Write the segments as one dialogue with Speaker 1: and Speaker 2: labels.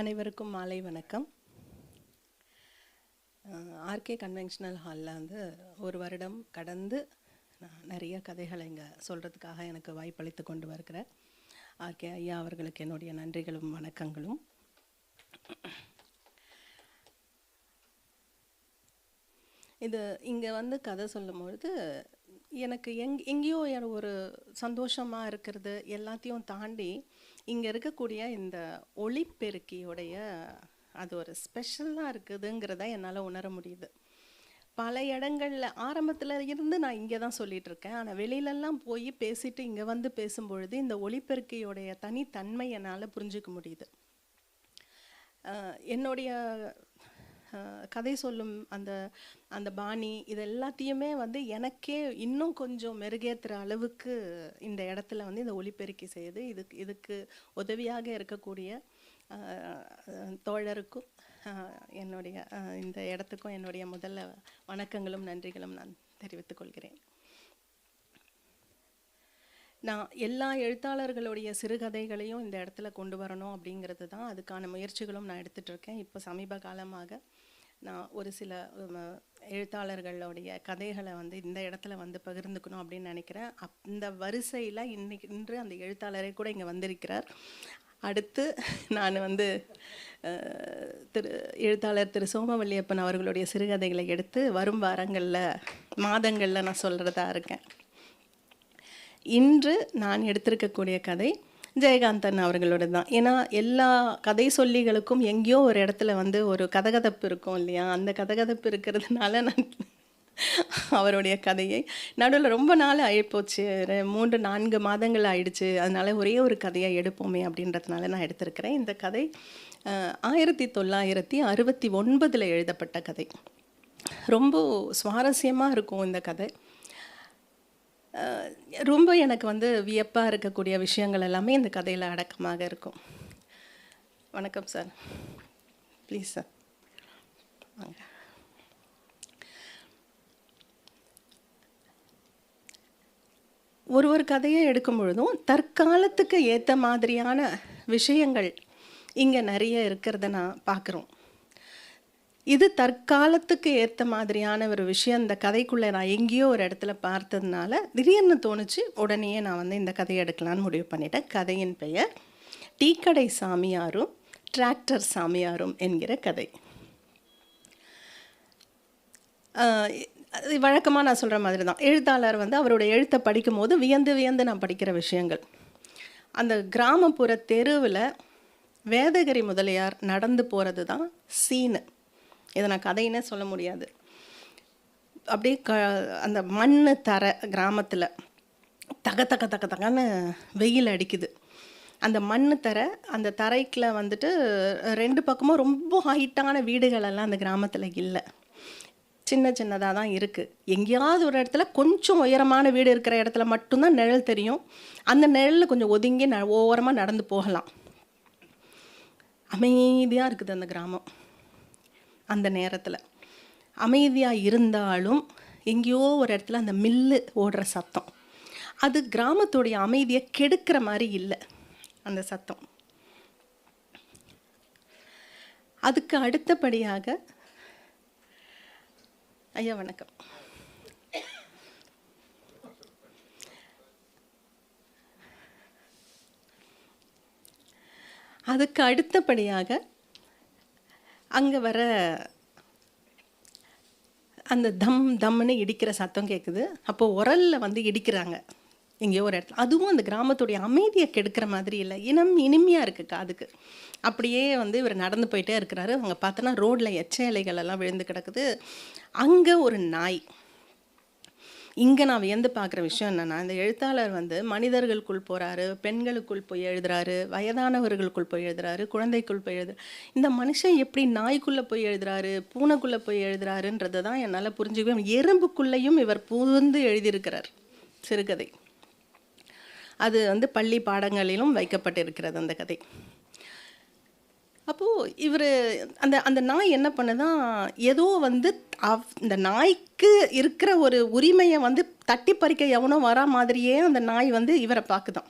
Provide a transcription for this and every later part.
Speaker 1: அனைவருக்கும் மாலை வணக்கம். ஆர்கே கன்வென்ஷனல் ஹாலில் வந்து ஒரு வருடம் கடந்து நான் நிறைய கதைகளை இங்கே சொல்கிறதுக்காக எனக்கு வாய்ப்பளித்து கொண்டு வருகிற ஆர்கே ஐயா அவர்களுக்கு என்னுடைய நன்றிகளும் வணக்கங்களும். இது இங்கே வந்து கதை சொல்லும்பொழுது எனக்கு எங் எங்கேயோ ஒரு சந்தோஷமாக இருக்கிறது எல்லாத்தையும் தாண்டி இங்கே இருக்கக்கூடிய இந்த ஒளிப்பெருக்கியுடைய அது ஒரு ஸ்பெஷலாக இருக்குதுங்கிறத என்னால் உணர முடியுது. பல இடங்களில் ஆரம்பத்தில் இருந்து நான் இங்கே தான் சொல்லிகிட்டு இருக்கேன். ஆனால் வெளியிலெல்லாம் போய் பேசிட்டு இங்கே வந்து பேசும்பொழுது இந்த ஒளிப்பெருக்கியோடைய தனித்தன்மை என்னால் புரிஞ்சுக்க முடியுது. என்னுடைய கதை சொல்லும் அந்த அந்த பாணி இது எல்லாத்தையுமே வந்து எனக்கே இன்னும் கொஞ்சம் மெருகேற்றுற அளவுக்கு இந்த இடத்துல வந்து இந்த ஒளிப்பெருக்கி செய்யுது. இதுக்கு இதுக்கு உதவியாக இருக்கக்கூடிய தோழருக்கும் என்னுடைய இந்த இடத்துக்கும் என்னுடைய முதல்ல வணக்கங்களும் நன்றிகளும் நான் தெரிவித்துக் கொள்கிறேன். நான் எல்லா எழுத்தாளர்களுடைய சிறுகதைகளையும் இந்த இடத்துல கொண்டு வரணும் அப்படிங்கிறது தான் அதுக்கான முயற்சிகளும் நான் எடுத்துகிட்ருக்கேன் இப்போ சமீப காலமாக நான் ஒரு சில எழுத்தாளர்களுடைய கதைகளை வந்து இந்த இடத்துல வந்து பகிர்ந்துக்கணும் அப்படின்னு நினைக்கிறேன். அப் இந்த வரிசையில் இன்னைக்கு இன்று அந்த எழுத்தாளரே கூட இங்கே வந்திருக்கிறார். அடுத்து நான் வந்து திரு எழுத்தாளர் திரு சோமவல்லியப்பன் அவர்களுடைய சிறுகதைகளை எடுத்து வரும் வாரங்களில் மாதங்களில் நான் சொல்கிறதா இருக்கேன். இன்று நான் எடுத்திருக்கக்கூடிய கதை ஜெயகாந்தன் அவர்களோட தான் ஏன்னா எல்லா கதை சொல்லிகளுக்கும் எங்கேயோ ஒரு இடத்துல வந்து ஒரு கதகதப்பு இருக்கும் இல்லையா? அந்த கதகதப்பு இருக்கிறதுனால நான் அவருடைய கதையை நடுவில் ரொம்ப நாள் ஆயிப்போச்சு. ரெ- மூன்று நான்கு மாதங்கள் ஆயிடுச்சு. அதனால ஒரே ஒரு கதையை எடுப்போமே அப்படின்றதுனால நான் எடுத்திருக்கிறேன். இந்த கதை ஆயிரத்தி தொள்ளாயிரத்தி அறுபத்தி ஒன்பதில் எழுதப்பட்ட கதை. ரொம்ப சுவாரஸ்யமாக இருக்கும் இந்த கதை. ரொம்ப எனக்கு வந்து வியப்பாக இருக்கக்கூடிய விஷயங்கள் எல்லாமே இந்த கதையில் அடக்கமாக இருக்கும். வணக்கம் சார் ப்ளீஸ் சார் வாங்க. ஒரு ஒரு கதையை எடுக்கும் பொழுதும் தற்காலத்துக்கு ஏற்ற மாதிரியான விஷயங்கள் இங்கே நிறைய இருக்கிறத நான் பார்க்குறோம் இது தற்காலத்துக்கு ஏற்ற மாதிரியான ஒரு விஷயம். இந்த கதைக்குள்ளே நான் எங்கேயோ ஒரு இடத்துல பார்த்ததுனால திடீர்னு தோணுச்சு உடனே நான் வந்து இந்த கதையை எடுக்கலான்னு முடிவு பண்ணிட்டேன். கதையின் பெயர் டீக்கடை சாமியாரும் டிராக்டர் சாமியாரும் என்கிற கதை. வழக்கமாக நான் சொல்கிற மாதிரி தான் எழுத்தாளர் வந்து அவருடைய எழுத்தை படிக்கும்போது வியந்து வியந்து நான் படிக்கிற விஷயங்கள். அந்த கிராமப்புற தெருவில் வேதகிரி முதலியார் நடந்து போகிறது தான் சீனு. இதை நான் கதைன்னே சொல்ல முடியாது. அப்படியே க அந்த மண் தர கிராமத்தில் தக தக தக தகன்னு வெயில் அடிக்குது. அந்த மண் தர அந்த தரைக்குள்ள வந்துட்டு ரெண்டு பக்கமும் ரொம்ப ஹைட்டான வீடுகளெல்லாம் அந்த கிராமத்தில் இல்லை. சின்ன சின்னதாக தான் இருக்குது எங்கேயாவது ஒரு இடத்துல கொஞ்சம் உயரமான வீடு இருக்கிற இடத்துல மட்டும்தான் நிழல் தெரியும். அந்த நிழலில் கொஞ்சம் ஒதுங்கி ந ஓரமாக நடந்து போகலாம். அமைதியாக இருக்குது அந்த கிராமம். அந்த நேரத்தில். அமைதியாக இருந்தாலும் எங்கேயோ ஒரு இடத்துல அந்த மில்லு ஓடுற சத்தம். அது கிராமத்துடைய அமைதியை கெடுக்கிற மாதிரி இல்லை அந்த சத்தம். அதுக்கு அடுத்தபடியாக ஐயா வணக்கம். அதுக்கு அடுத்தபடியாக அங்கே வர அந்த தம் தம்னு இடிக்கிற சத்தம் கேட்குது அப்போது உரல்ல வந்து இடிக்கிறாங்க. எங்கேயோ ஒரு இடத்துல. அதுவும் அந்த கிராமத்துடைய அமைதியை கெடுக்கிற மாதிரி இல்லை. இனம் இனிமையாக இருக்குது காதுக்கு. அப்படியே வந்து இவர் நடந்து போயிட்டே இருக்கிறாரு. அவங்க பார்த்தோன்னா ரோட்டில் எச்ச இலைகள் எல்லாம் விழுந்து கிடக்குது. அங்கே ஒரு நாய். இங்கே நான் வியந்து பார்க்குற விஷயம் என்னென்னா இந்த எழுத்தாளர் வந்து மனிதர்களுக்குள் போகிறாரு பெண்களுக்குள் போய் எழுதுறாரு வயதானவர்களுக்குள் போய் எழுதுறாரு குழந்தைக்குள் போய் எழுது இந்த மனுஷன் எப்படி நாய்க்குள்ளே போய் எழுதுறாரு பூனைக்குள்ளே போய் எழுதுறாருன்றது தான் என்னால் புரிஞ்சுக்கவே எறும்புக்குள்ளேயும் இவர் புகுந்து எழுதியிருக்கிறார் சிறுகதை அது வந்து பள்ளி பாடங்களிலும் வைக்கப்பட்டிருக்கிறது அந்த கதை. அப்போது இவர் அந்த அந்த நாய் என்ன பண்ணுதான் ஏதோ வந்து அவ் இந்த நாய்க்கு இருக்கிற ஒரு உரிமையை வந்து தட்டி பறிக்க எவனோ வரா மாதிரியே அந்த நாய் வந்து இவரை பார்க்குதான்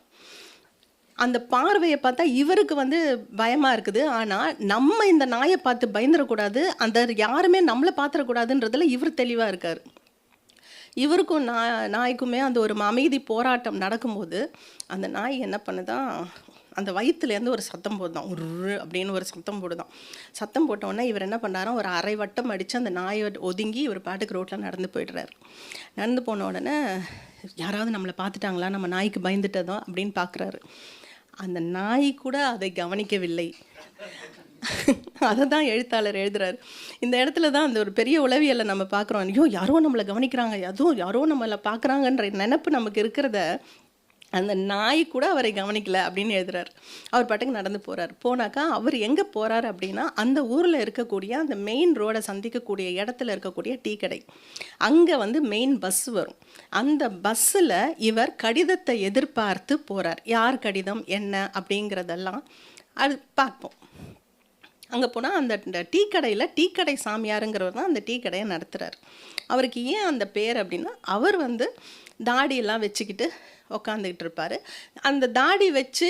Speaker 1: அந்த பார்வையை பார்த்தா இவருக்கு வந்து பயமாக இருக்குது. ஆனால் நம்ம இந்த நாயை பார்த்து பயந்துடக்கூடாது அந்த யாருமே நம்மளை பார்த்துடக்கூடாதுன்றதுல இவர் தெளிவாக இருக்கார். இவருக்கும் நா நாய்க்குமே அந்த ஒரு அமைதி போராட்டம் நடக்கும்போது அந்த நாய் என்ன பண்ணுதான் அந்த வயிற்றுலேருந்து ஒரு சத்தம் போடுதான். ஒரு அப்படின்னு ஒரு சத்தம் போடுதான். சத்தம் போட்ட உடனே இவர் என்ன பண்ணாராம்? ஒரு அரை வட்டம் அடித்து அந்த நாயை ஒதுங்கி இவர் பாட்டுக்கு ரோட்டில் நடந்து போயிடுறாரு. நடந்து போன உடனே யாராவது நம்மளை பார்த்துட்டாங்களா? நம்ம நாய்க்கு பயந்துட்டதோ? அப்படின்னு பார்க்குறாரு அந்த நாய் கூட அதை கவனிக்கவில்லை. அதை தான் எழுத்தாளர் எழுதுறாரு. இந்த இடத்துல தான் அந்த ஒரு பெரிய உளவியலை நம்ம பார்க்குறோம் ஐயோ யாரோ நம்மளை கவனிக்கிறாங்க. அதுவும் யாரோ நம்மளை பார்க்குறாங்கன்ற நினப்பு நமக்கு இருக்கிறத அந்த நாய் கூட அவரை கவனிக்கல அப்படின்னு எழுதுறாரு. அவர் பாட்டுக்கு நடந்து போகிறார் போனாக்கா அவர் எங்கே போறார் அப்படின்னா அந்த ஊரில் இருக்கக்கூடிய அந்த மெயின் ரோடை சந்திக்கக்கூடிய இடத்துல இருக்கக்கூடிய டீ கடை. அங்கே வந்து மெயின் பஸ் வரும். அந்த பஸ்ஸில் இவர் கடிதத்தை எதிர்பார்த்து போறார். யார் கடிதம் என்ன அப்படிங்கிறதெல்லாம் அது பார்ப்போம். அங்கே போனால் அந்த டீ கடையில் டீ கடை சாமியாருங்கிறவர் தான் அந்த டீ கடையை நடத்துகிறார் அவருக்கு ஏன் அந்த பேர் அப்படின்னா அவர் வந்து தாடியெல்லாம் வச்சுக்கிட்டு உக்காந்துக்கிட்டு இருப்பார். அந்த தாடி வச்சு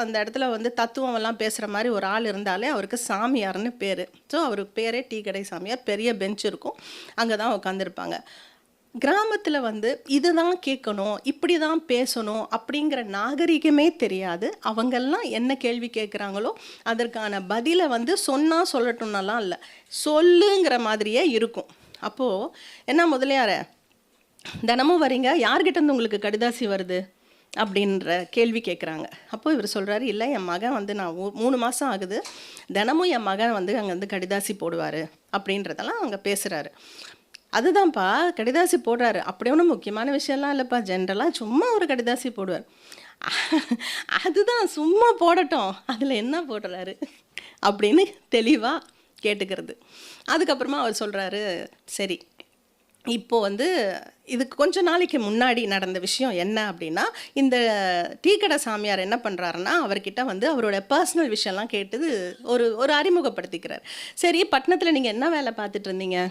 Speaker 1: அந்த இடத்துல வந்து தத்துவம் எல்லாம் பேசுகிற மாதிரி ஒரு ஆள் இருந்தாலே அவருக்கு சாமியார்னு பேர். ஸோ அவருக்கு பேரே டீ கடை சாமியார் பெரிய பெஞ்ச் இருக்கும். அங்கே தான் உட்காந்துருப்பாங்க கிராமத்தில் வந்து இதுதான் கேட்கணும் இப்படி தான் பேசணும் அப்படிங்கிற நாகரிகமே தெரியாது. அவங்கெல்லாம் என்ன கேள்வி கேட்குறாங்களோ அதற்கான பதிலை வந்து சொன்னால் சொல்லட்டும்னலாம் இல்லை. சொல்லுங்கிற மாதிரியே இருக்கும். அப்போது என்ன முதலியார தினமும் வரீங்க யார்கிட்டேருந்து உங்களுக்கு கடிதாசி வருது? அப்படின்ற கேள்வி கேட்குறாங்க. அப்போது இவர் சொல்கிறாரு இல்லை என் மகன் வந்து நான் மூணு மாதம் ஆகுது. தினமும் என் மகன் வந்து அங்கே வந்து கடிதாசி போடுவார். அப்படின்றதெல்லாம் அங்கே பேசுகிறாரு அதுதான்ப்பா கடிதாசி போடுறாரு. அப்படி ஒன்றும் முக்கியமான விஷயம்லாம் இல்லைப்பா. ஜென்ரலாக சும்மா ஒரு கடிதாசி போடுவார். அதுதான் சும்மா போடட்டும். அதில் என்ன போடுறாரு? அப்படின்னு தெளிவாக கேட்டுக்கிறது. அதுக்கப்புறமா அவர் சொல்கிறாரு சரி இப்போ வந்து இதுக்கு கொஞ்ச நாளைக்கு முன்னாடி நடந்த விஷயம் என்ன அப்படின்னா இந்த டீ கடை சாமியார் என்ன பண்ணுறாருன்னா அவர்கிட்ட வந்து அவரோட பர்சனல் விஷயம்லாம் கேட்டது ஒரு ஒரு அறிமுகப்படுத்திக்கிறார். சரி பட்டணத்தில் நீங்கள் என்ன வேலை பார்த்துட்டு இருந்தீங்க?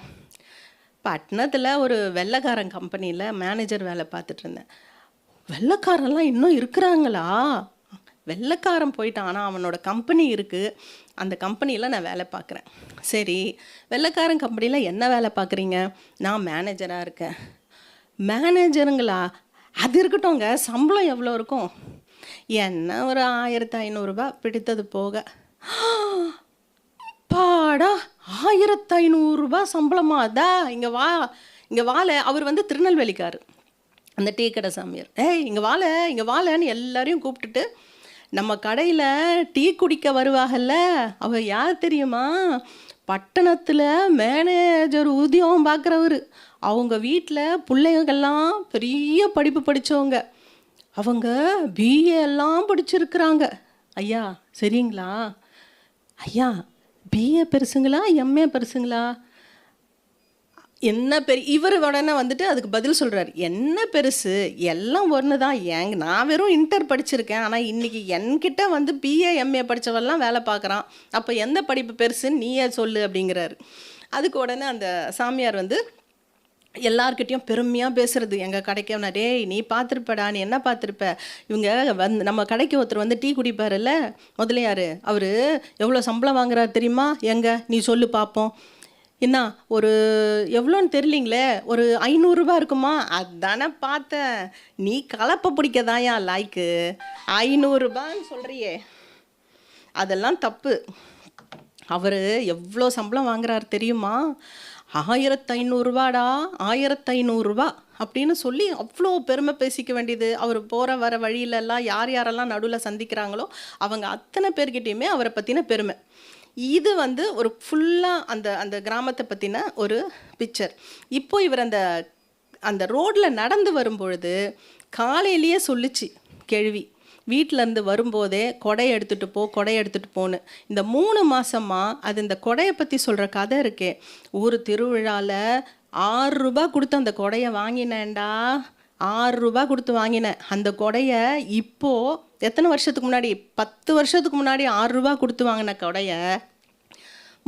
Speaker 1: பட்டணத்தில் ஒரு வெள்ளைக்காரன் கம்பெனியில் மேனேஜர் வேலை பார்த்துட்டு இருந்தேன். வெள்ளைக்காரன்லாம் இன்னும் இருக்கிறாங்களா? வெள்ளைக்காரன் போயிட்டான் ஆனால் அவனோட கம்பெனி இருக்குது அந்த கம்பெனியில் நான் வேலை பார்க்குறேன். சரி வெள்ளைக்காரன் கம்பெனியில் என்ன வேலை பார்க்குறீங்க? நான் மேனேஜராக இருக்கேன். மேனேஜருங்களா அது இருக்கட்டும்ங்க சம்பளம் எவ்வளோ இருக்கும்? என்ன ஒரு ஆயிரத்தி ஐநூறுரூபா பிடித்தது போக. பாடா ஆயிரத்து ஐநூறுரூபா சம்பளமா? அதா இங்கே வா இங்கே வாழ அவர் வந்து திருநெல்வேலிக்காரு. அந்த டீ கடை சாமியார். ஏய் இங்கே வாழ இங்கே வாழைன்னு எல்லாரையும் கூப்பிட்டுட்டு நம்ம கடையில் டீ குடிக்க வருவாகல்ல? அவர் யார் தெரியுமா? பட்டணத்தில் மேனேஜர் ஊதியம் பார்க்குறவர் அவங்க வீட்டில் பிள்ளைங்கள்லாம் பெரிய படிப்பு படித்தவங்க அவங்க பிஏ எல்லாம் படிச்சிருக்கிறாங்க. ஐயா சரிங்களா? ஐயா பிஏ பெருசுங்களா எம்ஏ பெருசுங்களா? என்ன பெரிய இவர் உடனே வந்துட்டு அதுக்கு பதில் சொல்கிறார் என்ன பெருசு எல்லாம் ஒன்று தான் ஏங்க நான் வெறும் இன்டர் படிச்சிருக்கேன். ஆனால் இன்றைக்கி என்கிட்ட வந்து பிஏ எம்ஏ படித்தவெல்லாம் வேலை பார்க்குறான். அப்போ எந்த படிப்பு பெருசுன்னு நீயே சொல்லு அப்படிங்கிறாரு. அதுக்கு உடனே அந்த சாமியார் வந்து எல்லார்கிட்டையும் பெருமையாக பேசுறது. எங்கள் கடைக்கு நான் டேய் நீ பார்த்துருப்படா நீ என்ன பார்த்துருப்ப? இவங்க வந்து நம்ம கடைக்கு ஒருத்தர் வந்து டீ குடிப்பாருல்ல முதலியார் அவர் எவ்வளோ சம்பளம் வாங்குறாரு தெரியுமா? எங்க? நீ சொல்லு பார்ப்போம் என்ன ஒரு எவ்வளோன்னு தெரியலிங்களே ஒரு ஐநூறுரூபா இருக்குமா? அதானே பார்த்தேன். நீ கலப்பை பிடிக்கதாயா லாய்க்கு. ஐநூறுரூபான்னு சொல்கிறியே அதெல்லாம் தப்பு. அவர் எவ்வளோ சம்பளம் வாங்குறாரு தெரியுமா? ஆயிரத்து ஐநூறுரூவாடா ஆயிரத்து ஐநூறுரூவா அப்படின்னு சொல்லி அவ்வளோ பெருமை பேசிக்க வேண்டியது. அவர் போகிற வர வழியிலெல்லாம் யார் யாரெல்லாம் நடுவில் சந்திக்கிறாங்களோ அவங்க அத்தனை பேர்கிட்டையுமே அவரை பற்றின பெருமை. இது வந்து ஒரு ஃபுல்லாக அந்த அந்த கிராமத்தை பற்றின ஒரு பிக்சர் இப்போ இவர் அந்த அந்த ரோட்டில் நடந்து வரும்பொழுது காலையிலேயே சொல்லுச்சு கேள்வி. வீட்டிலேருந்து வரும்போதே கொடை எடுத்துகிட்டு போ கொடை எடுத்துகிட்டு போன்னு. இந்த மூணு மாதமாக அது இந்த கொடையை பற்றி சொல்கிற கதை இருக்கே. ஊர் திருவிழாவில் ஆறு ரூபாய் கொடுத்து அந்த கொடையை வாங்கினேன்டா. ஆறு ரூபாய் கொடுத்து வாங்கினேன். அந்த கொடையை இப்போது எத்தனை வருஷத்துக்கு முன்னாடி? பத்து வருஷத்துக்கு முன்னாடி ஆறு ரூபா கொடுத்து வாங்கின கொடையை.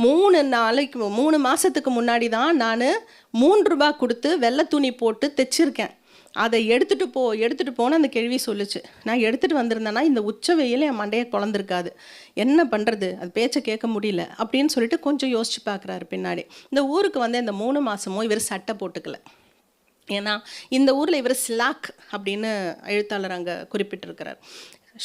Speaker 1: மூணு நாளைக்கு மூணு மாதத்துக்கு முன்னாடி தான் நான் மூன்று ரூபா கொடுத்து வெள்ளை துணி போட்டு தைச்சிருக்கேன். அதை எடுத்துகிட்டு போ எடுத்துகிட்டு போன அந்த கேள்வி சொல்லுச்சு. நான் எடுத்துகிட்டு வந்திருந்தேன்னா இந்த உச்ச வெயில் என் மண்டையை குழந்திருக்காது. என்ன பண்ணுறது அது பேச்சை கேட்க முடியல. அப்படின்னு சொல்லிட்டு கொஞ்சம் யோசிச்சு பார்க்குறாரு பின்னாடி. இந்த ஊருக்கு வந்து இந்த மூணு மாதமும் இவர் சட்டை போட்டுக்கல. ஏன்னா இந்த ஊரில் இவர் ஸ்லாக் அப்படின்னு எழுத்தாளர் அங்கே குறிப்பிட்டிருக்கிறார்.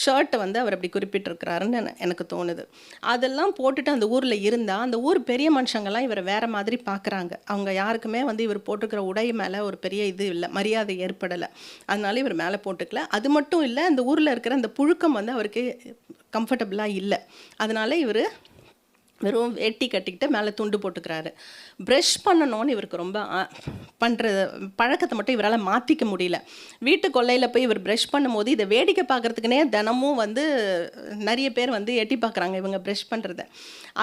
Speaker 1: ஷர்ட்டை வந்து அவர் அப்படி குறிப்பிட்டிருக்கிறாருன்னு எனக்கு தோணுது. அதெல்லாம் போட்டுட்டு அந்த ஊரில் இருந்தால் அந்த ஊர் பெரிய மனுஷங்கள்லாம் இவரை வேற மாதிரி பார்க்குறாங்க அவங்க யாருக்குமே வந்து இவர் போட்டிருக்கிற உடை மேலே ஒரு பெரிய இது இல்லை மரியாதை ஏற்படலை. அதனால இவர் மேலே போட்டுக்கல. அது மட்டும் இல்லை அந்த ஊரில் இருக்கிற அந்த புழுக்கம் வந்து அவருக்கு கம்ஃபர்டபுளாக இல்லை. அதனால இவர் வெறும் வேட்டி கட்டிக்கிட்டு மேலே துண்டு போட்டுக்கிறாரு. ப்ரஷ் பண்ணணும்னு இவருக்கு ரொம்ப பண்ணுற பழக்கத்தை மட்டும் இவரால் மாற்றிக்க முடியல. வீட்டு கொல்லையில் போய் இவர் ப்ரஷ் பண்ணும்போது இதை வேடிக்கை பார்க்கறதுக்குனே தினமும் வந்து நிறைய பேர் வந்து எட்டி பார்க்குறாங்க இவங்க ப்ரஷ் பண்ணுறத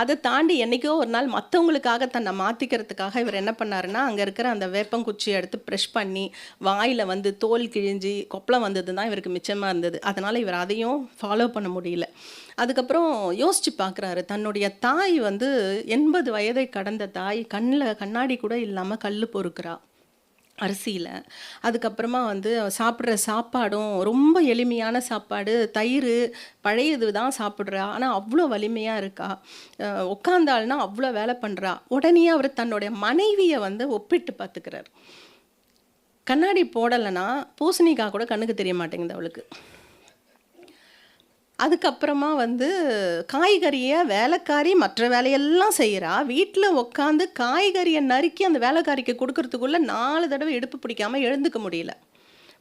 Speaker 1: அதை தாண்டி என்றைக்கோ ஒரு நாள் மற்றவங்களுக்காக தன்னை மாற்றிக்கிறதுக்காக இவர் என்ன பண்ணாருன்னா அங்கே இருக்கிற அந்த வேப்பங்குச்சியை எடுத்து ப்ரெஷ் பண்ணி வாயில் வந்து தோல் கிழிஞ்சி கொப்பளம் வந்தது தான் இவருக்கு மிச்சமாக இருந்தது. அதனால் இவர் அதையும் ஃபாலோ பண்ண முடியல. அதுக்கப்புறம் யோசித்து பார்க்குறாரு தன்னுடைய தாய் வந்து எண்பது வயதை கடந்த தாய் கண் கண்ணில் கண்ணாடி கூட இல்லாமல் கல் பொறுக்கிறா அரிசியில். அதுக்கப்புறமா வந்து சாப்பிட்ற சாப்பாடும் ரொம்ப எளிமையான சாப்பாடு. தயிர் பழையது தான் சாப்பிட்றா. ஆனால் அவ்வளோ வலிமையாக இருக்கா. உட்காந்தாள்னா அவ்வளோ வேலை பண்ணுறா உடனே அவர் தன்னுடைய மனைவியை வந்து ஒப்பிட்டு பார்த்துக்கிறார் கண்ணாடி போடலைன்னா பூசணிக்காய் கூட கண்ணுக்கு தெரிய மாட்டேங்குது அவளுக்கு. அதுக்கப்புறமா வந்து காய்கறியை வேலைக்காரி மற்ற வேலையெல்லாம் செய்கிறா வீட்டில் உட்காந்து காய்கறியை நறுக்கி அந்த வேலைக்காரிக்கு கொடுக்கறதுக்குள்ளே நாலு தடவை இடுப்பு பிடிக்காமல் எழுந்துக்க முடியல.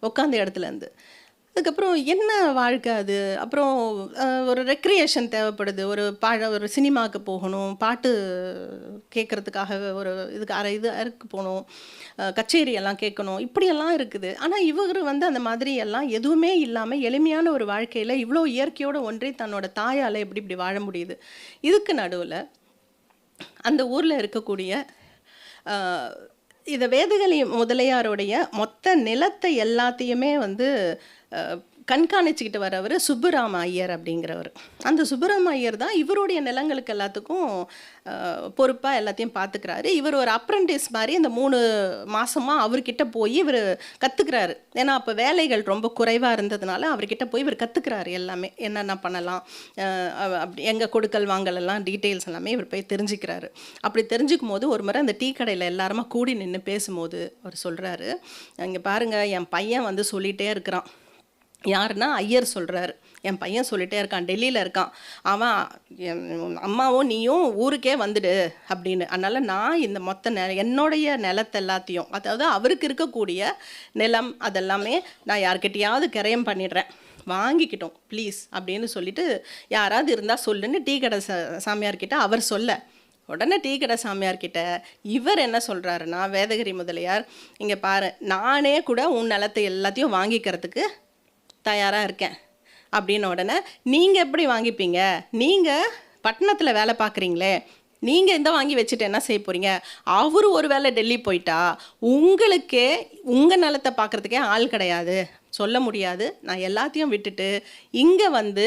Speaker 1: உட்காந்த இடத்துலேருந்து அதுக்கப்புறம் என்ன வாழ்க்கை அது? அப்புறம் ஒரு ரெக்ரியேஷன் தேவைப்படுது. ஒரு பாழ ஒரு சினிமாவுக்கு போகணும். பாட்டு கேட்குறதுக்காக ஒரு இதுக்கு அரை இது அருக்கு போகணும். கச்சேரியெல்லாம் கச்சேரி எல்லாம் கேட்கணும். இப்படியெல்லாம் இருக்குது. ஆனால் இவர் வந்து அந்த மாதிரி எல்லாம் எதுவுமே இல்லாமல் எளிமையான ஒரு வாழ்க்கையில் இவ்வளோ இயற்கையோடு ஒன்றி தன்னோட தாயால் எப்படி இப்படி வாழ முடியுது? இதுக்கு நடுவில் அந்த ஊரில் இருக்கக்கூடிய இதை வேதகலி முதலியாருடைய மொத்த நிலத்தை எல்லாத்தையுமே வந்து கண்காணிச்சுக்கிட்டு வரவர் சுப்புராம ஐயர் அப்படிங்கிறவர். அந்த சுப்புராம ஐயர் தான் இவருடைய நிலங்களுக்கு எல்லாத்துக்கும் பொறுப்பாக எல்லாத்தையும் பார்த்துக்கிறாரு இவர் ஒரு அப்ரண்டிஸ் மாதிரி இந்த மூணு மாதமாக அவர்கிட்ட போய் இவர் கற்றுக்கிறாரு ஏன்னா அப்போ வேலைகள் ரொம்ப குறைவாக இருந்ததுனால அவர்கிட்ட போய் இவர் கற்றுக்கிறாரு எல்லாமே. என்னென்ன பண்ணலாம் அப்படி எங்கே கொடுக்கல் வாங்கல் எல்லாம் டீட்டெயில்ஸ் எல்லாமே இவர் போய் தெரிஞ்சுக்கிறாரு. அப்படி தெரிஞ்சுக்கும் போது ஒரு முறை அந்த டீ கடையில் எல்லாருமா கூடி நின்று பேசும்போது அவர் சொல்கிறாரு இங்கே பாருங்கள் என் பையன் வந்து சொல்லிகிட்டே இருக்கிறான். யாருன்னா ஐயர் சொல்கிறாரு என் பையன் சொல்லிட்டே இருக்கான் டெல்லியில் இருக்கான். அவன் அம்மாவும் நீயும் ஊருக்கே வந்துடு அப்படின்னு. அதனால் நான் இந்த மொத்த நெ என்னுடைய நிலத்தை எல்லாத்தையும் அதாவது அவருக்கு இருக்கக்கூடிய நிலம் அதெல்லாமே நான் யார்கிட்டையாவது கிரயம் பண்ணிடுறேன். வாங்கிக்கிட்டோம் ப்ளீஸ் அப்படின்னு சொல்லிட்டு யாராவது இருந்தால் சொல்லுன்னு டீ கடை சா சாமியார்கிட்ட அவர் சொல்ல. உடனே டீ கடை சாமியார்கிட்ட இவர் என்ன சொல்கிறாருன்னா வேதகிரி முதலியார் இங்கே பாரு நானே கூட உன் நிலத்தை எல்லாத்தையும் வாங்கிக்கிறதுக்கு தயாராக இருக்கேன். அப்படின்ன உடனே நீங்கள் எப்படி வாங்கிப்பீங்க? நீங்கள் பட்டணத்தில் வேலை பார்க்குறீங்களே நீங்கள் இந்த வாங்கி வச்சுட்டு என்ன செய்ய போகிறீங்க அவர் ஒரு வேளை டெல்லி போயிட்டா உங்களுக்கே உங்கள் நிலத்தை பார்க்குறதுக்கே ஆள் கிடையாது. சொல்ல முடியாது. நான் எல்லாத்தையும் விட்டுட்டு இங்கே வந்து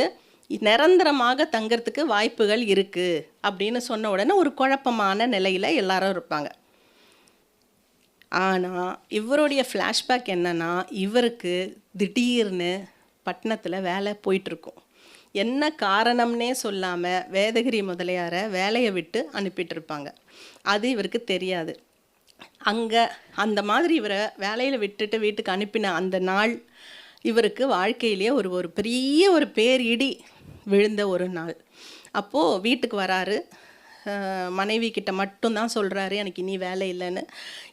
Speaker 1: நிரந்தரமாக தங்கிறதுக்கு வாய்ப்புகள் இருக்குது அப்படின்னு சொன்ன உடனே ஒரு குழப்பமான நிலையில் எல்லாரும் இருப்பாங்க. ஆனால் இவருடைய ஃப்ளாஷ்பேக் என்னன்னா இவருக்கு திடீர்னு பட்டணத்தில் வேலை போயிட்டுருக்கும். என்ன காரணம்னே சொல்லாமல் வேதகிரி முதலியாரை வேலையை விட்டு அனுப்பிட்டுருப்பாங்க. அது இவருக்கு தெரியாது. அங்கே அந்த மாதிரி இவரை வேலையில் விட்டுட்டு வீட்டுக்கு அனுப்பின அந்த நாள் இவருக்கு வாழ்க்கையிலேயே ஒரு ஒரு பெரிய ஒரு பேரிடி விழுந்த ஒரு நாள். அப்போது வீட்டுக்கு வராரு மனைவி கிட்ட மட்டும்தான் சொல்கிறாரு எனக்கு இனி வேலை இல்லைன்னு.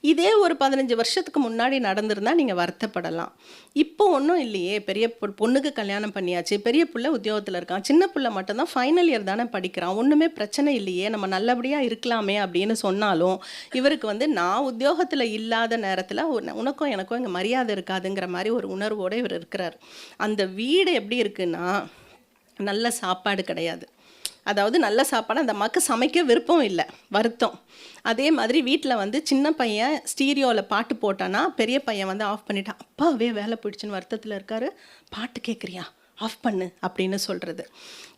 Speaker 1: இதே ஒரு பதினஞ்சு வருஷத்துக்கு முன்னாடி நடந்திருந்தால் நீங்கள் வருத்தப்படலாம். இப்போ ஒன்றும் இல்லையே பெரிய பொ- பொண்ணுக்கு கல்யாணம் பண்ணியாச்சு பெரிய பிள்ளை உத்தியோகத்தில் இருக்கான் சின்ன பிள்ளை மட்டும்தான் ஃபைனல் இயர் தானே படிக்கிறான் ஒன்றுமே பிரச்சனை இல்லையே நம்ம நல்லபடியாக இருக்கலாமே அப்படின்னு சொன்னாலும் இவருக்கு வந்து நான் உத்தியோகத்தில் இல்லாத நேரத்தில் உனக்கும் எனக்கும் இங்கே மரியாதை இருக்காதுங்கிற மாதிரி ஒரு உணர்வோடு இவர் இருக்கிறார். அந்த வீடு எப்படி இருக்குன்னா நல்ல சாப்பாடு கிடையாது. அதாவது நல்ல சாப்பாடு அந்த அம்மாவுக்கு சமைக்க விருப்பம் இல்லை வருத்தம். அதே மாதிரி வீட்டில் வந்து சின்ன பையன் ஸ்டீரியோவில் பாட்டு போட்டானா பெரிய பையன் வந்து ஆஃப் பண்ணிட்டான் அப்பாவே வேலை போயிடுச்சுன்னு வருத்தத்தில் இருக்காரு பாட்டு கேட்குறியா ஆஃப் பண்ணு அப்படின்னு சொல்கிறது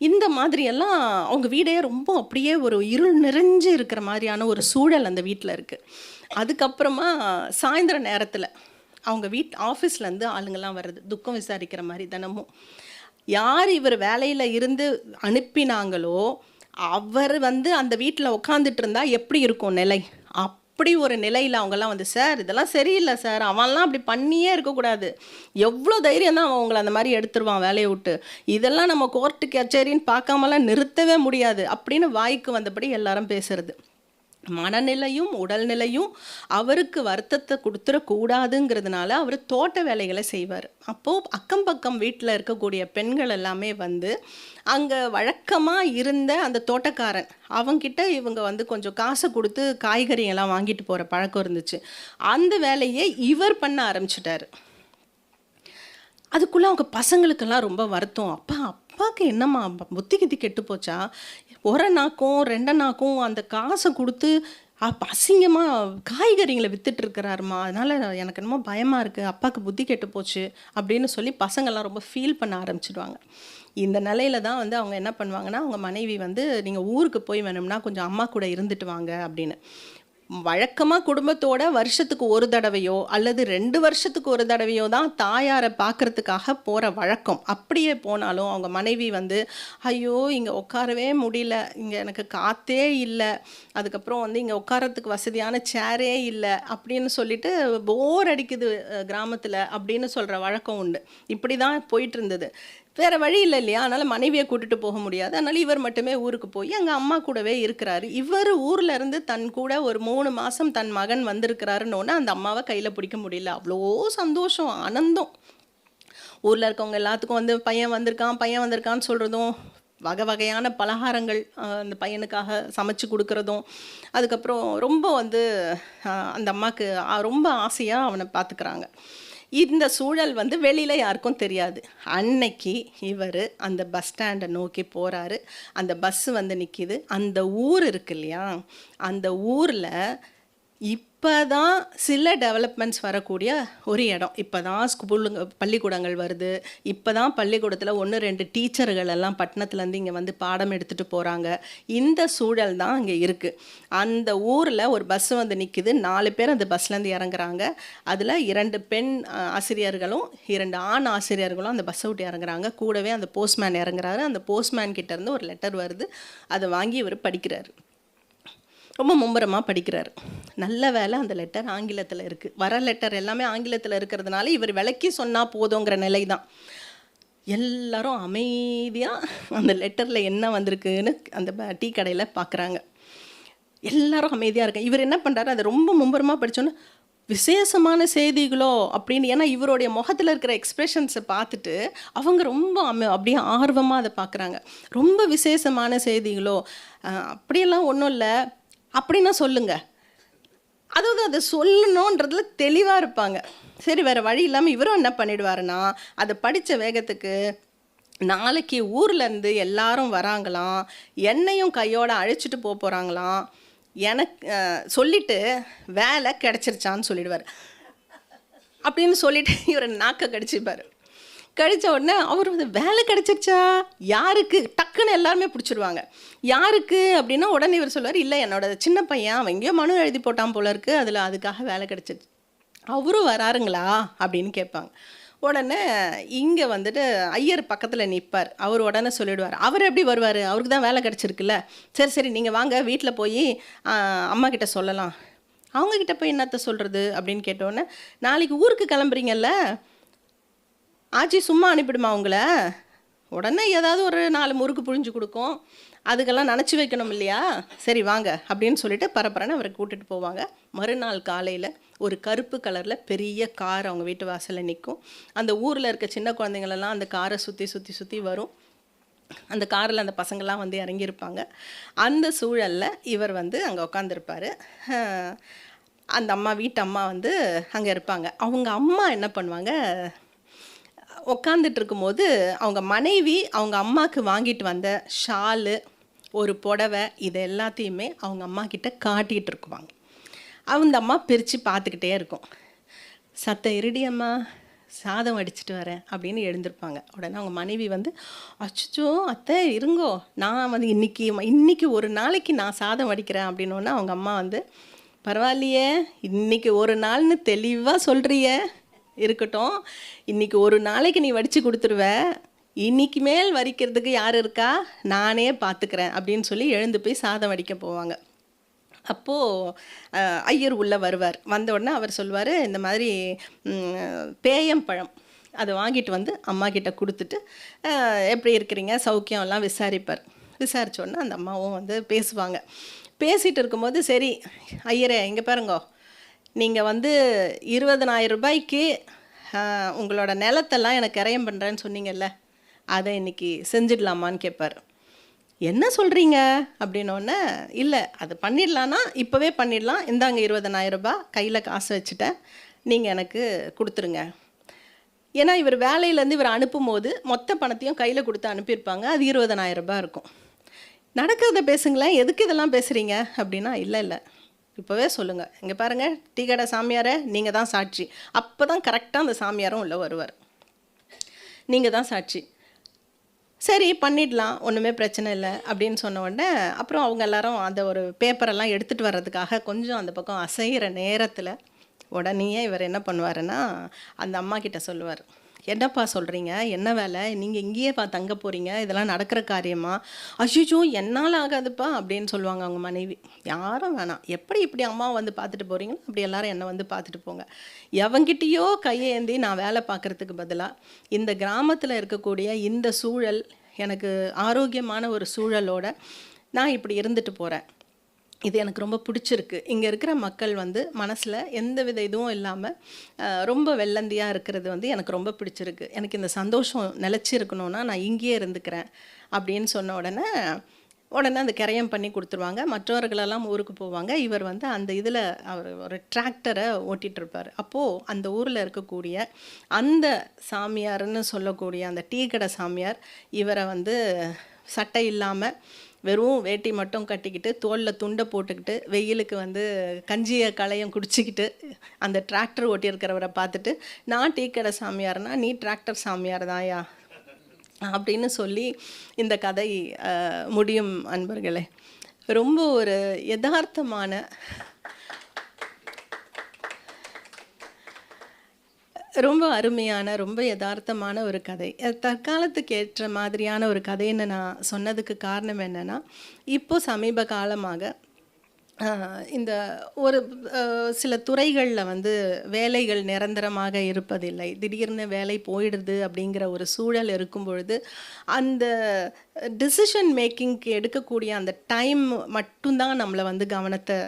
Speaker 1: இந்த மாதிரியெல்லாம் அவங்க வீடே ரொம்ப அப்படியே ஒரு இருள் நிறைஞ்சு இருக்கிற மாதிரியான ஒரு சூழல் அந்த வீட்டில் இருக்குது அதுக்கப்புறமா சாயந்தர நேரத்தில் அவங்க வீட் ஆஃபீஸ்லேருந்து ஆளுங்கெல்லாம் வருது துக்கம் விசாரிக்கிற மாதிரி தினமும். யார் இவர் வேலையில் இருந்து அனுப்பினாங்களோ அவர் வந்து அந்த வீட்டில் உட்காந்துட்டு இருந்தா எப்படி இருக்கும் நிலை? அப்படி ஒரு நிலையில் அவங்கெல்லாம் வந்து சார் இதெல்லாம் சரியில்லை சார். அவன்லாம் அப்படி பண்ணியே இருக்கக்கூடாது. எவ்வளோ தைரியம் தான் அவன் அவங்கள அந்த மாதிரி எடுத்துருவான் வேலையை விட்டு. இதெல்லாம் நம்ம கோர்ட்டு கச்சேரின்னு பார்க்காமலாம் நிறுத்தவே முடியாது. அப்படின்னு வாய்க்கு வந்தபடி எல்லாரும் பேசுறது. மனநிலையும் உடல்நிலையும் அவருக்கு வருத்தத்தை கொடுத்துடக்கூடாதுங்கிறதுனால அவர் தோட்ட வேலைகளை செய்வார். அப்போது அக்கம் பக்கம் வீட்டில் இருக்கக்கூடிய பெண்கள் எல்லாமே வந்து அங்கே வழக்கமாக இருந்த அந்த தோட்டக்காரன் அவங்கிட்ட இவங்க வந்து கொஞ்சம் காசை கொடுத்து காய்கறியெல்லாம் வாங்கிட்டு போகிற பழக்கம் இருந்துச்சு. அந்த வேலையை இவர் பண்ண ஆரம்பிச்சிட்டாரு. அதுக்குள்ளே அவங்க பசங்களுக்கெல்லாம் ரொம்ப வருத்தம். அப்பா அப்பாவுக்கு என்னம்மா புத்தி கித்தி கெட்டு போச்சா ஒரு நாக்கும் நாக்கும் அந்த காசை கொடுத்து அசிங்கமாக காய்கறிங்களை வித்துட்டு இருக்கிறாருமா எனக்கு என்னமோ பயமாக இருக்குது அப்பாவுக்கு புத்தி கெட்டு போச்சு அப்படின்னு சொல்லி பசங்கள்லாம் ரொம்ப ஃபீல் பண்ண ஆரம்பிச்சிடுவாங்க இந்த நிலையில தான் வந்து அவங்க என்ன பண்ணுவாங்கன்னா அவங்க மனைவி வந்து நீங்கள் ஊருக்கு போய் வேணும்னா கொஞ்சம் அம்மா கூட இருந்துட்டு வாங்க அப்படின்னு. வழக்கமாக குடும்பத்தோட வருஷத்துக்கு ஒரு தடவையோ அல்லது ரெண்டு வருஷத்துக்கு ஒரு தடவையோ தான் தாயாரை பார்க்கறதுக்காக போகிற வழக்கம். அப்படியே போனாலும் அவங்க மனைவி வந்து ஐயோ இங்கே உட்காரவே முடியல. இங்கே எனக்கு காத்தே இல்லை. அதுக்கப்புறம் வந்து இங்கே உட்காரத்துக்கு வசதியான சேரே இல்லை. அப்படின்னு சொல்லிட்டு போர் அடிக்குது கிராமத்தில் அப்படின்னு சொல்கிற வழக்கம் உண்டு. இப்படி தான் போயிட்டு இருந்தது. வேறு வழி இல்லை இல்லையா? அதனால் மனைவியை கூட்டிட்டு போக முடியாது. அதனால் இவர் மட்டுமே ஊருக்கு போய் எங்கள் அம்மா கூடவே இருக்கிறாரு. இவர் ஊரில் இருந்து தன் கூட ஒரு மூணு மாதம் தன் மகன் வந்திருக்கிறாருன்னு அந்த அம்மாவை கையில் பிடிக்க முடியல. அவ்வளோ சந்தோஷம் ஆனந்தம். ஊரில் இருக்கவங்க எல்லாத்துக்கும் வந்து பையன் வந்திருக்கான் பையன் வந்திருக்கான்னு சொல்கிறதும் வகை வகையான பலகாரங்கள் அந்த பையனுக்காக சமைச்சு கொடுக்குறதும் அதுக்கப்புறம் ரொம்ப வந்து அந்த அம்மாவுக்கு ரொம்ப ஆசையாக அவனை பார்த்துக்கிறாங்க இந்த சூழல் வந்து வெளியில் யாருக்கும் தெரியாது. அன்னைக்கு இவர் அந்த பஸ் ஸ்டாண்டை நோக்கி போகிறாரு அந்த பஸ்ஸு வந்து நிற்கிது அந்த ஊர் இருக்கு இல்லையா? அந்த ஊரில் இப் இப்போ தான் சில டெவலப்மெண்ட்ஸ் வரக்கூடிய ஒரு இடம். இப்போ தான் ஸ்கூலுங்க பள்ளிக்கூடங்கள் வருது. இப்போ தான் பள்ளிக்கூடத்தில் ஒன்று ரெண்டு டீச்சர்கள் எல்லாம் பட்டணத்துலேருந்து இங்கே வந்து பாடம் எடுத்துகிட்டு போகிறாங்க இந்த சூழல் தான் அங்கே இருக்குது அந்த ஊரில் ஒரு பஸ் வந்து நிற்குது நாலு பேர் அந்த பஸ்லேருந்து இறங்குறாங்க. அதில் இரண்டு பெண் ஆசிரியர்களும் இரண்டு ஆண் ஆசிரியர்களும் அந்த பஸ்ஸை விட்டு இறங்குறாங்க. கூடவே அந்த போஸ்ட்மேன் இறங்குறாரு. அந்த போஸ்ட்மேன் கிட்டேருந்து ஒரு லெட்டர் வருது. அதை வாங்கி இவர் படிக்கிறாரு. ரொம்ப மும்முரமாக படிக்கிறார். நல்ல வேலை அந்த லெட்டர் ஆங்கிலத்தில் இருக்குது வர லெட்டர் எல்லாமே ஆங்கிலத்தில் இருக்கிறதுனால இவர் விளக்கி சொன்னால் போதுங்கிற நிலை தான் எல்லாரும் அமைதியாக அந்த லெட்டரில் என்ன வந்திருக்குன்னு அந்த டீ கடையில் பார்க்குறாங்க எல்லாரும் அமைதியாக இருக்காங்க இவர் என்ன பண்ணுறாரு அதை ரொம்ப மும்பரமாக படித்தோன்னு விசேஷமான செய்திகளோ அப்படின்னு ஏன்னா இவருடைய முகத்தில் இருக்கிற எக்ஸ்ப்ரெஷன்ஸை பார்த்துட்டு அவங்க ரொம்ப அம அப்படியே ஆர்வமாக அதை பார்க்குறாங்க ரொம்ப விசேஷமான செய்திகளோ அப்படியெல்லாம் ஒன்றும் இல்லை. அப்படின்னா சொல்லுங்க. அதாவது அதை சொல்லணுன்றதுல தெளிவாக இருப்பாங்க. சரி வேறு வழி இல்லாமல் இவரும் என்ன பண்ணிடுவாருன்னா அதை படித்த வேகத்துக்கு நாளைக்கு ஊர்லேருந்து எல்லாரும் வராங்களாம் என்னையும் கையோடு அழைச்சிட்டு போக போகிறாங்களாம் எனக்கு சொல்லிவிட்டு சொல்லிட்டு வேலை கிடச்சிருச்சான்னு சொல்லிடுவார். அப்படின்னு சொல்லிட்டு இவர் நாக்க கடிச்சுப்பார். கிடைச்ச உடனே அவர் வந்து வேலை கிடைச்சிருச்சா? யாருக்கு? டக்குன்னு எல்லாருமே பிடிச்சிருவாங்க. யாருக்கு? அப்படின்னா உடனே இவர் சொல்லுவார் இல்லை என்னோட சின்ன பையன் அவன் எங்கேயோ மனு எழுதி போட்டான் போல இருக்கு அதில் அதுக்காக வேலை கிடைச்சிருச்சு. அவரும் வராருங்களா? அப்படின்னு கேட்பாங்க. உடனே இங்கே வந்துட்டு ஐயர் பக்கத்தில் நிற்பார் அவர் உடனே சொல்லிடுவார் அவர் எப்படி வருவார்? அவருக்கு தான் வேலை கிடச்சிருக்குல்ல. சரி சரி நீங்கள் வாங்க வீட்டில் போய் அம்மா கிட்ட சொல்லலாம். அவங்கக்கிட்ட போய் என்னத்த சொல்கிறது அப்படின்னு கேட்டோன்னே நாளைக்கு ஊருக்கு கிளம்புறீங்கல்ல? ஆச்சி சும்மா அனுப்பிடுமா உங்கள? உடனே ஏதாவது ஒரு நாலு முறுக்கு புழிஞ்சு கொடுக்கும். அதுக்கெல்லாம் நினச்சி வைக்கணும் இல்லையா? சரி வாங்க. அப்படின்னு சொல்லிட்டு பரபரன்னு அவரை கூட்டிகிட்டு போவாங்க. மறுநாள் காலையில் ஒரு கருப்பு கலரில் பெரிய கார் அவங்க வீட்டு வாசலில் நிற்கும் அந்த ஊரில் இருக்க சின்ன குழந்தைங்களெல்லாம் அந்த காரை சுற்றி சுற்றி சுற்றி வரும். அந்த காரில் அந்த பசங்கள்லாம் வந்து இறங்கியிருப்பாங்க. அந்த சூழலில் இவர் வந்து அங்கே உட்காந்துருப்பார் அந்த அம்மா வீட்டு அம்மா வந்து அங்கே இருப்பாங்க. அவங்க அம்மா என்ன பண்ணுவாங்க? உக்காந்துட்டு இருக்கும்போது அவங்க மனைவி அவங்க அம்மாவுக்கு வாங்கிட்டு வந்த ஷாலு ஒரு புடவை இது எல்லாத்தையுமே அவங்க அம்மா கிட்ட காட்டிகிட்டு இருக்குவாங்க அந்த அம்மா பிரித்து பார்த்துக்கிட்டே இருக்கும். சத்த இருடி அம்மா சாதம் அடிச்சுட்டு வரேன் அப்படின்னு எழுந்திருப்பாங்க. உடனே அவங்க மனைவி வந்து அச்சோ அத்தை இருங்கோ நான் வந்து இன்னைக்கு இன்னைக்கு ஒரு நாளைக்கு நான் சாதம் அடிக்கிறேன் அப்படின்னோடனே அவங்க அம்மா வந்து பரவாயில்லையே இன்னைக்கு ஒரு நாள்னு தெளிவாக சொல்கிறியே இருக்கட்டும். இன்றைக்கி ஒரு நாளைக்கு நீ வடித்து கொடுத்துருவ. இன்னைக்கு மேல் வரிக்கிறதுக்கு யார் இருக்கா? நானே பார்த்துக்கிறேன் அப்படின்னு சொல்லி எழுந்து போய் சாதம் வடிக்க போவாங்க. அப்போது ஐயர் உள்ளே வருவார். வந்த உடனே அவர் சொல்வார் இந்த மாதிரி பேயம் பேயம்பழம் அதை வாங்கிட்டு வந்து அம்மா கிட்ட கொடுத்துட்டு எப்படி இருக்கிறீங்க? சௌக்கியம் எல்லாம் விசாரிப்பார். விசாரித்தோடனே உடனே அந்த அம்மாவும் வந்து பேசுவாங்க. பேசிகிட்டு இருக்கும்போது சரி ஐயரே இங்கே பாருங்கோ. நீங்கள் வந்து இருபதனாயிரம் ரூபாய்க்கு உங்களோட நிலத்தெல்லாம் எனக்கு கரையம் பண்ணுறேன்னு சொன்னீங்கல்ல அதை இன்னைக்கு செஞ்சிடலாமான்னு கேட்பார் என்ன சொல்கிறீங்க அப்படின்னோடனே இல்லை அது பண்ணிடலான்னா இப்போவே பண்ணிடலாம். இந்தாங்க இருபதனாயிரம் ரூபாய் கையில் காசு வச்சுட்டேன். நீங்கள் எனக்கு கொடுத்துருங்க. ஏன்னா இவர் வேலையிலேருந்து இவர் அனுப்பும்போது மொத்த பணத்தையும் கையில் கொடுத்து அனுப்பியிருப்பாங்க. அது இருபதனாயிரம் ரூபாய் இருக்கும். நடக்கிறத பேசுங்களேன். எதுக்கு இதெல்லாம் பேசுகிறீங்க அப்படின்னா இல்லை இல்லை. இப்போவே சொல்லுங்கள் இங்கே பாருங்கள் டீ கடை சாமியாரை நீங்கள் தான் சாட்சி. அப்போ தான் கரெக்டாக அந்த சாமியாரும் உள்ளே வருவார். நீங்கள் தான் சாட்சி. சரி பண்ணிடலாம் ஒன்றுமே பிரச்சனை இல்லை அப்படின்னு சொன்ன உடனே அப்புறம் அவங்க எல்லாரும் அந்த ஒரு பேப்பரெல்லாம் எடுத்துகிட்டு வர்றதுக்காக கொஞ்சம் அந்த பக்கம் அசைகிற நேரத்தில் உடனேயே இவர் என்ன பண்ணுவாருன்னா அந்த அம்மா கிட்ட சொல்லுவார். என்னப்பா சொல்கிறீங்க என்ன வேலை? நீங்கள் இங்கேயே பா தங்க போகிறீங்க இதெல்லாம் நடக்கிற காரியமா? அஷிச்சோ என்னால் ஆகாதுப்பா அப்படின்னு சொல்லுவாங்க அவங்க மனைவி. யாரும் வேணாம். எப்படி இப்படி அம்மா வந்து பார்த்துட்டு போகிறீங்களோ அப்படி எல்லாரும் என்னை வந்து பார்த்துட்டு போங்க. எவங்கிட்டேயோ கையேந்தி நான் வேலை பார்க்குறதுக்கு பதிலாக இந்த கிராமத்தில் இருக்கக்கூடிய இந்த சூழல் எனக்கு ஆரோக்கியமான ஒரு சூழலோட நான் இப்படி இருந்துட்டு போகிறேன் இது எனக்கு ரொம்ப பிடிச்சிருக்கு. இங்கே இருக்கிற மக்கள் வந்து மனசில் எந்த வித இதுவும் இல்லாமல் ரொம்ப வெள்ளந்தியாக இருக்கிறது வந்து எனக்கு ரொம்ப பிடிச்சிருக்கு. எனக்கு இந்த சந்தோஷம் நிலச்சி இருக்கணும்னா நான் இங்கேயே இருந்துக்கிறேன் அப்படின்னு சொன்ன உடனே உடனே அந்த கரையம் பண்ணி கொடுத்துருவாங்க. மற்றவர்களெல்லாம் ஊருக்கு போவாங்க. இவர் வந்து அந்த இதில் அவர் ஒரு டிராக்டரை ஓட்டிகிட்டு இருப்பார் அப்போது அந்த ஊரில் இருக்கக்கூடிய அந்த சாமியார்னு சொல்லக்கூடிய அந்த டீ கடை சாமியார் இவரை வந்து சட்டை இல்லாமல் வெறும் வேட்டி மட்டும் கட்டிக்கிட்டு தோளில் துண்டை போட்டுக்கிட்டு வெயிலுக்கு வந்து கஞ்சிய களையும் குடிச்சிக்கிட்டு அந்த டிராக்டர் ஓட்டியிருக்கிறவரை பார்த்துட்டு நான் டீ கடை சாமியார்னா நீ டிராக்டர் சாமியார் தாயா அப்படின்னு சொல்லி இந்த கதை முடியும் அன்பர்களே. ரொம்ப ஒரு யதார்த்தமான ரொம்ப அருமையான ரொம்ப யதார்த்தமான ஒரு கதை. தற்காலத்துக்கு ஏற்ற மாதிரியான ஒரு கதைன்னு நான் சொன்னதுக்கு காரணம் என்னென்னா இப்போ சமீப காலமாக இந்த ஒரு சில துறைகளில் வந்து வேலைகள் நிரந்தரமாக இருப்பதில்லை. திடீர்னு வேலை போயிடுது அப்படிங்கிற ஒரு சூழல் இருக்கும் பொழுது அந்த டிசிஷன் மேக்கிங்க்கு எடுக்கக்கூடிய அந்த டைம் மட்டும்தான் நம்மளை வந்து கவனத்தை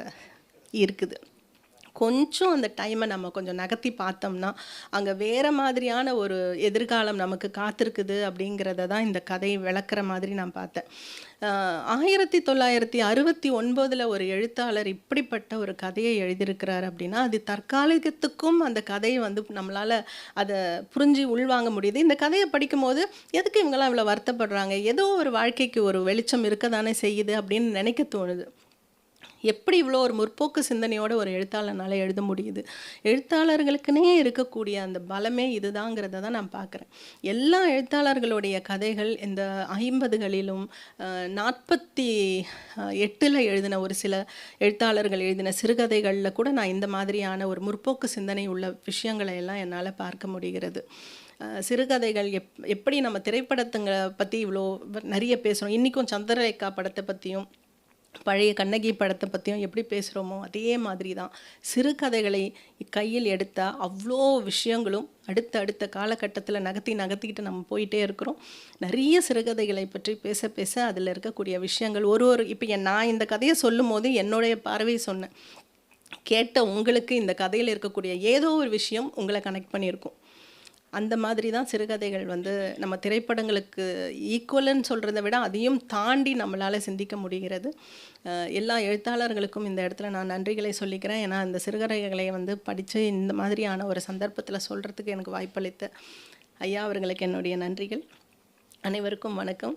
Speaker 1: இருக்குது கொஞ்சம் அந்த டைமை நம்ம கொஞ்சம் நகர்த்தி பார்த்தோம்னா அங்கே வேறு மாதிரியான ஒரு எதிர்காலம் நமக்கு காத்திருக்குது அப்படிங்கிறத தான் இந்த கதை விளக்குற மாதிரி நான் பார்த்தேன். ஆயிரத்தி தொள்ளாயிரத்தி அறுபத்தி ஒன்பதில் ஒரு எழுத்தாளர் இப்படிப்பட்ட ஒரு கதையை எழுதியிருக்கிறார் அப்படின்னா அது தற்காலிகத்துக்கும் அந்த கதையை வந்து நம்மளால் அதை புரிஞ்சு உள்வாங்க முடியுது. இந்த கதையை படிக்கும்போது எதுக்கு இவங்கெல்லாம் இவ்வளோ வருத்தப்படுறாங்க? ஏதோ ஒரு வாழ்க்கைக்கு ஒரு வெளிச்சம் இருக்க தானே செய்யுது அப்படின்னு நினைக்க தோணுது. எப்படி இவ்வளோ ஒரு முற்போக்கு சிந்தனையோட ஒரு எழுத்தாளர்னால எழுத முடியுது? எழுத்தாளர்களுக்குனே இருக்கக்கூடிய அந்த பலமே இதுதாங்கிறத தான் நான் பார்க்குறேன். எல்லா எழுத்தாளர்களுடைய கதைகள் இந்த ஐம்பதுகளிலும் நாற்பத்தி எட்டில் எழுதின ஒரு சில எழுத்தாளர்கள் எழுதின சிறுகதைகளில் கூட நான் இந்த மாதிரியான ஒரு முற்போக்கு சிந்தனை உள்ள விஷயங்களை எல்லாம் என்னால் பார்க்க முடிகிறது. சிறுகதைகள் எப் எப்படி நம்ம திரைப்படத்துங்களை பற்றி இவ்வளோ நிறைய பேசுகிறோம் இன்றைக்கும் சந்திரலேகா படத்தை பற்றியும் பழைய கண்ணகி படத்தை பற்றியும் எப்படி பேசுகிறோமோ அதே மாதிரி தான் சிறுகதைகளை கையில் எடுத்தால் அவ்வளோ விஷயங்களும் அடுத்த அடுத்த காலகட்டத்தில் நகர்த்தி நகர்த்திக்கிட்டு நம்ம போயிட்டே இருக்கிறோம். நிறைய சிறுகதைகளை பற்றி பேச பேச அதில் இருக்கக்கூடிய விஷயங்கள் ஒரு ஒரு இப்போ என் நான் இந்த கதையை சொல்லும் போது என்னுடைய பார்வை சொன்னேன். கேட்ட உங்களுக்கு இந்த கதையில் இருக்கக்கூடிய ஏதோ ஒரு விஷயம் உங்களை கனெக்ட் பண்ணியிருக்கும். அந்த மாதிரி தான் சிறுகதைகள் வந்து நம்ம திரைப்படங்களுக்கு ஈக்குவலன்னு சொல்கிறத விட அதையும் தாண்டி நம்மளால் சிந்திக்க முடிகிறது. எல்லா எழுத்தாளர்களுக்கும் இந்த இடத்துல நான் நன்றிகளை சொல்லிக்கிறேன். ஏன்னா இந்த சிறுகதைகளை வந்து படித்து இந்த மாதிரியான ஒரு சந்தர்ப்பத்தில் சொல்கிறதுக்கு எனக்கு வாய்ப்பளித்த ஐயா அவர்களுக்கு என்னுடைய நன்றிகள். அனைவருக்கும் வணக்கம்.